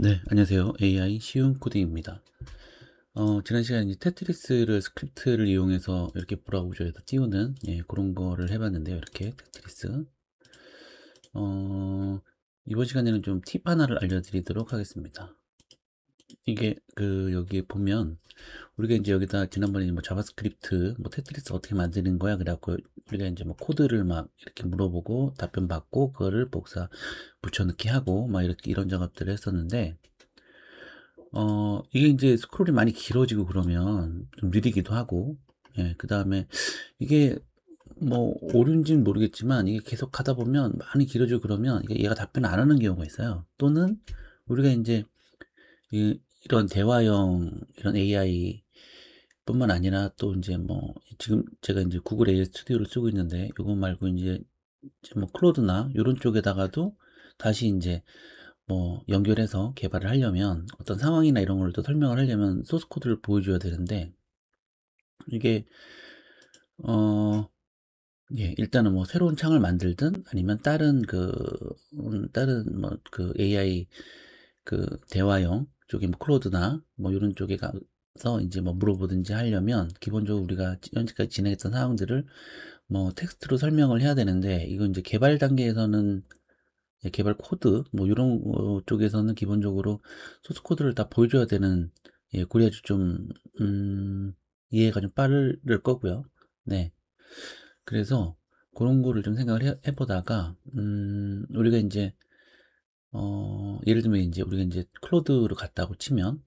네, 안녕하세요. AI 쉬운 코딩입니다. 어, 지난 시간에 테트리스를 스크립트를 이용해서 이렇게 브라우저에서 띄우는 예, 그런 거를 해봤는데요. 이렇게 테트리스. 어, 이번 시간에는 좀 팁 하나를 알려드리도록 하겠습니다. 이게 그 여기에 보면 우리가 이제 여기다 지난번에 뭐 자바스크립트 뭐 테트리스 어떻게 만드는 거야 그래갖고 우리가 이제 뭐 코드를 막 이렇게 물어보고 답변 받고 그거를 복사 붙여넣기 하고 막 이렇게 이런 작업들을 했었는데 어 이게 이제 스크롤이 많이 길어지고 그러면 좀 느리기도 하고 예, 그 다음에 이게 뭐 옳은지는 모르겠지만 이게 계속 하다 보면 많이 길어지고 그러면 얘가 답변을 안 하는 경우가 있어요. 또는 우리가 이제 이, 이런 대화형 이런 AI 뿐만 아니라 또 이제 뭐 지금 제가 이제 구글 AI 스튜디오를 쓰고 있는데 이거 말고 이제 뭐 클로드나 이런 쪽에다가도 다시 이제 뭐 연결해서 개발을 하려면 어떤 상황이나 이런 걸 또 설명을 하려면 소스 코드를 보여줘야 되는데 이게 어 예, 일단은 뭐 새로운 창을 만들든 아니면 다른 그 음, 다른 뭐 그 AI 그 대화형 쪽에 뭐 클로드나 뭐 이런 쪽에 가서 이제 뭐 물어보든지 하려면 기본적으로 우리가 현재까지 진행했던 상황들을 뭐 텍스트로 설명을 해야 되는데 이건 이제 개발 단계에서는 예, 개발 코드 뭐 이런 거 쪽에서는 기본적으로 소스 코드를 다 보여줘야 되는 예, 그래야지 좀 음, 이해가 좀 빠를 거고요. 네. 그래서 그런 거를 좀 생각을 해, 해보다가 음, 우리가 이제 어, 예를 들면 이제 우리가 이제 클로드를 갔다고 치면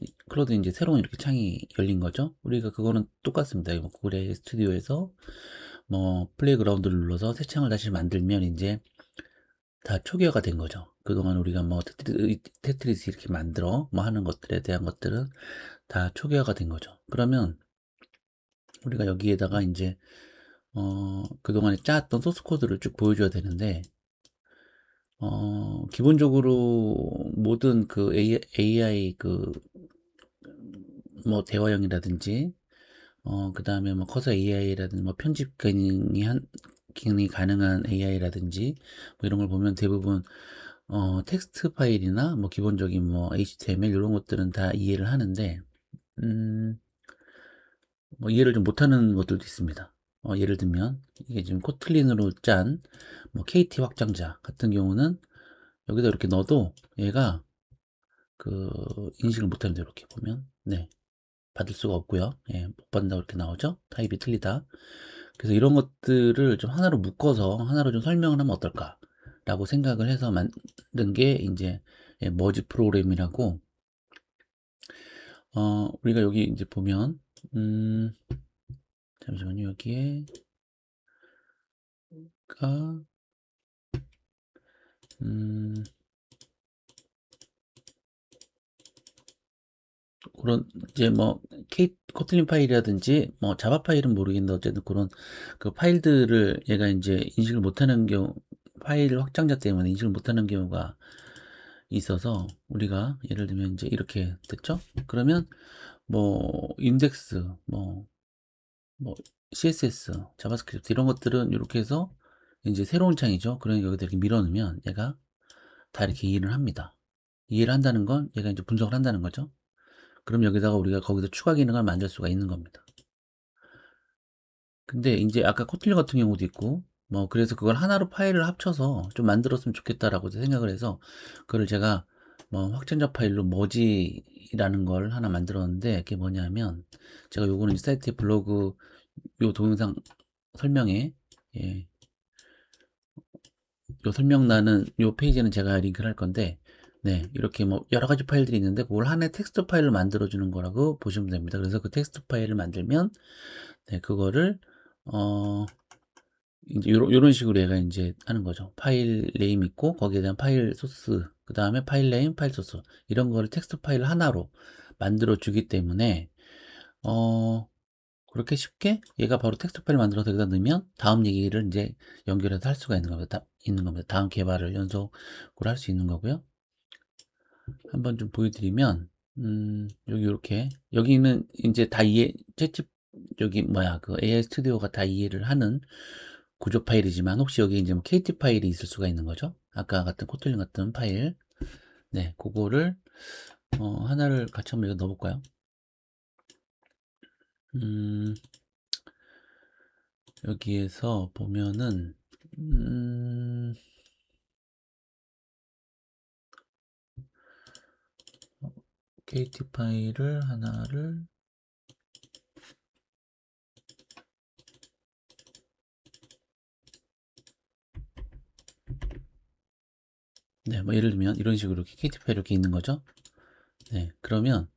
이 클로드 이제 새로운 이렇게 창이 열린 거죠. 우리가 그거는 똑같습니다. 뭐 구글 AI 스튜디오에서 뭐 플레이그라운드를 눌러서 새 창을 다시 만들면 이제 다 초기화가 된 거죠. 그동안 우리가 뭐 테트리, 테트리스 이렇게 만들어 뭐 하는 것들에 대한 것들은 다 초기화가 된 거죠. 그러면 우리가 여기에다가 이제 어, 그동안에 짰던 소스 코드를 쭉 보여줘야 되는데 어, 기본적으로 모든 그 AI, 그, 뭐 대화형이라든지, 어, 그 다음에 뭐 커서 AI라든지 뭐 편집 기능이 한, 기능이 가능한 AI라든지 뭐 이런 걸 보면 대부분 어, 텍스트 파일이나 뭐 기본적인 뭐 HTML 이런 것들은 다 이해를 하는데, 음, 뭐 이해를 좀 못하는 것들도 있습니다. 어, 예를 들면 이게 지금 코틀린으로 짠 뭐 KT 확장자 같은 경우는 여기다 이렇게 넣어도 얘가 그 인식을 못합니다. 이렇게 보면 네 받을 수가 없고요. 예, 못 받는다고 이렇게 나오죠. 타입이 틀리다. 그래서 이런 것들을 좀 하나로 묶어서 하나로 좀 설명을 하면 어떨까? 라고 생각을 해서 만든 게 이제 예, 머지 프로그램이라고 어, 우리가 여기 이제 보면 음, 잠시만요. 여기에 가 음, 그런 이제 뭐 케이 코틀린 파일이라든지 뭐 자바 파일은 모르겠는데 어쨌든 그런 그 파일들을 얘가 이제 인식을 못하는 경우 파일 확장자 때문에 인식을 못하는 경우가 있어서 우리가 예를 들면 이제 이렇게 됐죠? 그러면 뭐 인덱스 뭐 뭐 CSS, 자바스크립트 이런 것들은 이렇게 해서 이제 새로운 창이죠. 그러니까 여기다 이렇게 밀어넣으면 얘가 다 이렇게 이해를 합니다. 이해를 한다는 건 얘가 이제 분석을 한다는 거죠. 그럼 여기다가 우리가 거기서 추가 기능을 만들 수가 있는 겁니다. 근데 이제 아까 코틀린 같은 경우도 있고 뭐 그래서 그걸 하나로 파일을 합쳐서 좀 만들었으면 좋겠다라고 생각을 해서 그걸 제가 뭐 확장자 파일로 머지 라는 걸 하나 만들었는데 그게 뭐냐면 제가 요거는 사이트 블로그 요 동영상 설명에 예. 요 설명란은 요 페이지는 제가 링크를 할 건데 네 이렇게 뭐 여러 가지 파일들이 있는데 그걸 하나의 텍스트 파일로 만들어 주는 거라고 보시면 됩니다 그래서 그 텍스트 파일을 만들면 네 그거를 어 이제 요런, 요런 식으로 얘가 이제 하는 거죠. 파일 네임 있고 거기에 대한 파일 소스, 그 다음에 파일 네임, 파일 소스 이런 거를 텍스트 파일 하나로 만들어 주기 때문에 어 그렇게 쉽게 얘가 바로 텍스트 파일 만들어서 여기다 넣으면 다음 얘기를 이제 연결해서 할 수가 있는 겁니다. 다, 있는 겁니다. 다음 개발을 연속으로 할 수 있는 거고요. 한번 좀 보여드리면 음, 여기 이렇게 여기는 이제 다 이해 채집 여기 뭐야 그 AI 스튜디오가 다 이해를 하는 구조 파일이지만 혹시 여기 이제 뭐 KT 파일이 있을 수가 있는 거죠. 아까 같은 코틀린 같은 파일. 네, 그거를 어, 하나를 같이 한번 여기 넣어볼까요? 음, 여기에서 보면은 음, KT 파일을 하나를 네, 뭐 예를 들면 이런 식으로 이렇게 KT 파일 이렇게 있는 거죠. 네, 그러면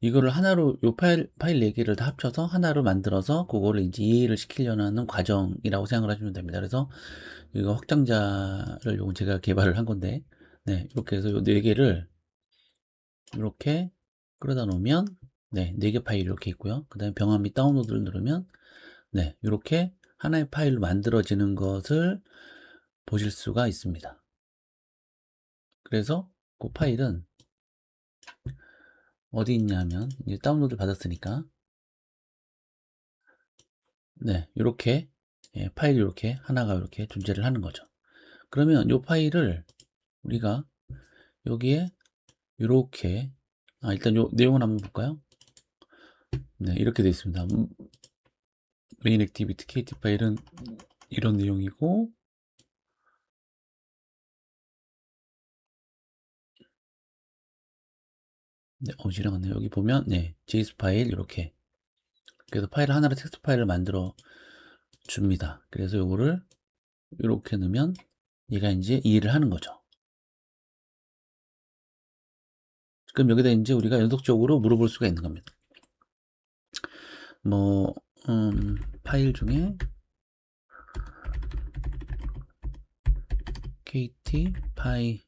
이거를 하나로 요 파일 파일 4개를 다 합쳐서 하나로 만들어서 그거를 이제 이해를 시키려는 과정이라고 생각을 하시면 됩니다. 그래서 이거 확장자를 요건 제가 개발을 한 건데 네, 이렇게 해서 요 4개를 이렇게 끌어다 놓으면 네, 4개 파일이 이렇게 있고요. 그다음에 병합 및 다운로드를 누르면 네, 이렇게 하나의 파일로 만들어지는 것을 보실 수가 있습니다. 그래서 그 파일은 어디 있냐면 이제 다운로드 받았으니까 네 이렇게 예, 파일이 이렇게 하나가 이렇게 존재를 하는 거죠. 그러면 이 파일을 우리가 여기에 이렇게 아 일단 요 내용을 한번 볼까요? 네 이렇게 되어 있습니다. 음, 메인 액티비티 KT 파일은 이런 내용이고 네, 어, 지나갔네요. 여기 보면, 네, JS 파일, 이렇게. 그래서 파일 하나를 텍스트 파일을 만들어 줍니다. 그래서 요거를 이렇게 넣으면 얘가 이제 이해를 하는 거죠. 그럼 여기다 이제 우리가 연속적으로 물어볼 수가 있는 겁니다. 뭐, 음, 파일 중에 kt 파일은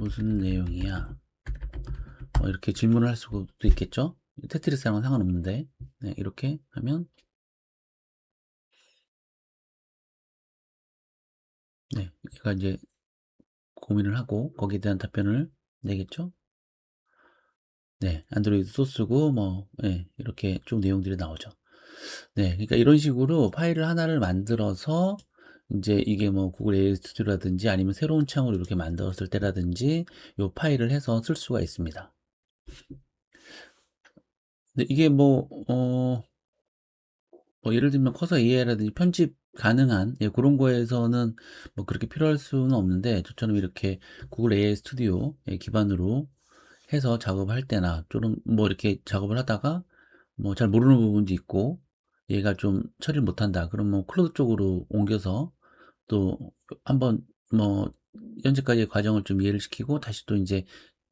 무슨 내용이야? 뭐 이렇게 질문을 할 수도 있겠죠? 테트리스랑은 상관없는데, 네, 이렇게 하면, 네, 얘가 이제 고민을 하고 거기에 대한 답변을 내겠죠? 네, 안드로이드 소스고, 뭐, 네, 이렇게 쭉 내용들이 나오죠. 네, 그러니까 이런 식으로 파일을 하나를 만들어서 이제 이게 뭐 구글 AI 스튜디오라든지 아니면 새로운 창으로 이렇게 만들었을 때라든지 이 파일을 해서 쓸 수가 있습니다. 근데 이게 뭐, 어, 뭐 예를 들면 커서 AI라든지 편집 가능한 예, 그런 거에서는 뭐 그렇게 필요할 수는 없는데 저처럼 이렇게 구글 AI 스튜디오 기반으로 해서 작업을 할 때나 좀뭐 이렇게 작업을 하다가 뭐 잘 모르는 부분도 있고 얘가 좀 처리를 못한다 그럼 뭐 클로드 쪽으로 옮겨서 또 한번 뭐 현재까지의 과정을 좀 이해를 시키고 다시 또 이제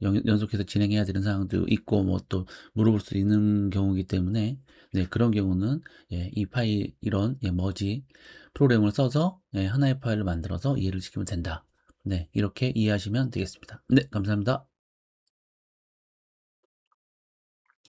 연, 연속해서 진행해야 되는 상황도 있고 뭐 또 물어볼 수 있는 경우이기 때문에 네 그런 경우는 예, 이 파일 이런 예, 머지 프로그램을 써서 예, 하나의 파일을 만들어서 이해를 시키면 된다. 네 이렇게 이해하시면 되겠습니다. 네 감사합니다.